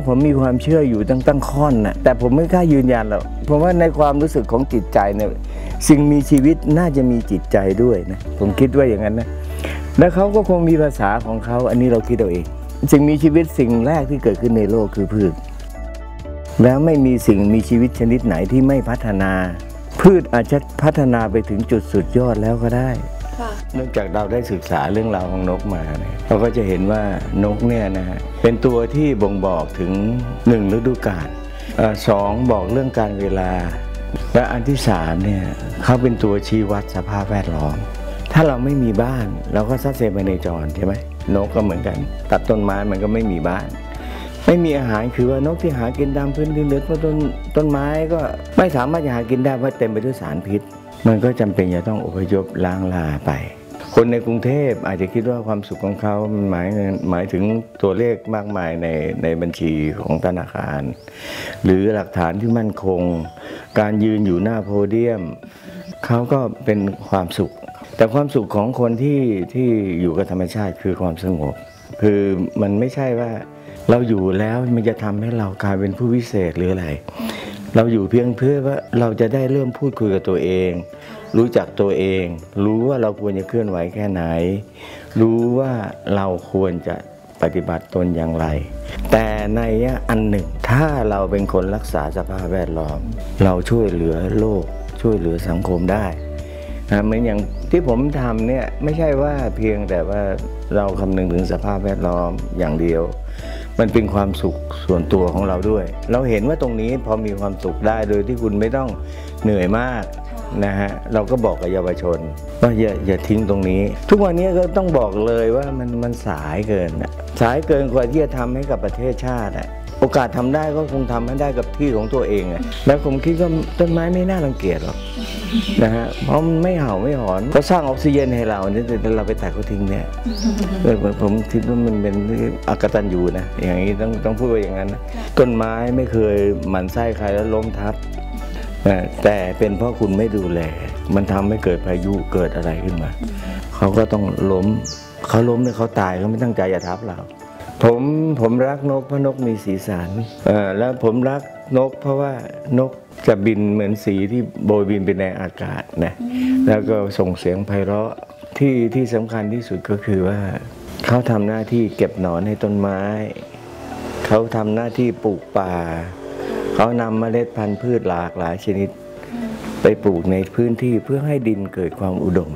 นี่ยผมมีความเชื่ออยู่ตั้งตั้งค่อนนะแต่ผมไม่กล้ายืนยันหรอกเพราะว่าในความรู้สึกของจิตใจเนี่ยสิ่งมีชีวิตน่าจะมีจิตใจด้วยนะผมคิดว่าอย่างนั้นนะแล้วเขาก็คงมีภาษาของเขาอันนี้เราคิดเอาเอง สิ่งมีชีวิตสิ่งแรกที่เกิดขึ้นในโลกคือพืช แล้วไม่มีสิ่งมีชีวิตชนิดไหนที่ไม่พัฒนา พืชอาจจะพัฒนาไปถึงจุดสุดยอดแล้วก็ได้ เนื่องจากเราได้ศึกษาเรื่องราวของนกมาเนี่ยเราก็จะเห็นว่านกเนี่ยนะฮะเป็นตัวที่บ่งบอกถึงหนึ่งฤดูกาลสองบอกเรื่องการเวลา และอันที่สามเนี่ยเขาเป็นตัวชี้วัดสภาพแวดล้อม ถ้าเราไม่มีบ้านเราก็ซัดเซไปในจรใช่ไหมนกก็เหมือนกัน ตัดต้นไม้มันก็ไม่มีบ้าน ไม่มีอาหารคือว่านกที่หากินตามพื้นดินหรือต้นต้นไม้ก็ไม่สามารถจะหากินได้เพราะเต็มไปด้วยสารพิษ มันก็จำเป็นจะต้องอพยพล้างลาไป คนในกรุงเทพอาจจะคิดว่าความสุขของเขาหมายหมายถึงตัวเลขมากมายในในบัญชีของธนาคาร หรือหลักฐานที่มั่นคง การยืนอยู่หน้าโพเดียม เขาก็เป็นความสุข แต่ความสุขของคนที่ที่อยู่กับธรรมชาติคือความสงบ คือมันไม่ใช่ว่าเราอยู่แล้วมันจะทำให้เรากลายเป็นผู้วิเศษหรืออะไร เราอยู่เพียงเพื่อว่าเราจะได้เริ่มพูดคุยกับตัวเอง รู้จักตัวเอง รู้ว่าเราควรจะเคลื่อนไหวแค่ไหน รู้ว่าเราควรจะปฏิบัติตนอย่างไร แต่ในอันหนึ่งถ้าเราเป็นคนรักษาสภาพแวดล้อม เราช่วยเหลือโลก ช่วยเหลือสังคมได้ นะเหมือนอย่างที่ผมทำเนี่ยไม่ใช่ว่าเพียงแต่ว่าเราคำนึงถึงสภาพแวดล้อมอย่างเดียว มันเป็นความสุขส่วนตัวของเราด้วย เราเห็นว่าตรงนี้พอมีความสุขได้โดยที่คุณไม่ต้องเหนื่อยมากนะฮะเราก็บอกกับเยาวชนว่าอย่าอย่าทิ้งตรงนี้ ทุกวันนี้ก็ต้องบอกเลยว่ามันมันสายเกินสายเกินกว่าที่จะทำให้กับประเทศชาติอะ โอกาสทำได้ก็คงทำให้ได้กับที่ของตัวเองอะแล้วผมคิดว่าต้นไม้ไม่น่ารังเกียจหรอกนะฮะเพราะมันไม่เห่าไม่หอนก็สร้างออกซิเจนให้เราเนี่ยแต่เราไปตัดเขาทิ้งเนี่ยเออผมคิดว่ามันเป็นอากตันอยู่นะอย่างนี้ต้องต้องพูดว่าอย่างนั้นนะต้นไม้ไม่เคยหมั่นไส้ใครแล้วล้มทับแต่เป็นเพราะคุณไม่ดูแล มันทำให้เกิดพายุเกิดอะไรขึ้นมา เขาก็ต้องล้ม เขาล้มเนี่ยเขาตายเขาไม่ตั้งใจจะทับเรา ผมผมรักนกเพราะนกมีสีสันเอ่อแล้วผมรักนกเพราะว่านกจะบินเหมือนสีที่โบยบินไปในอากาศนะแล้วก็ส่งเสียงไพเราะที่ที่สำคัญที่สุดก็คือว่า เขาทำหน้าที่เก็บหนอนให้ต้นไม้ เขาทำหน้าที่ปลูกป่า เขานำเมล็ดพันธุ์พืชหลากหลายชนิด ไปปลูกในพื้นที่เพื่อให้ดินเกิดความอุดม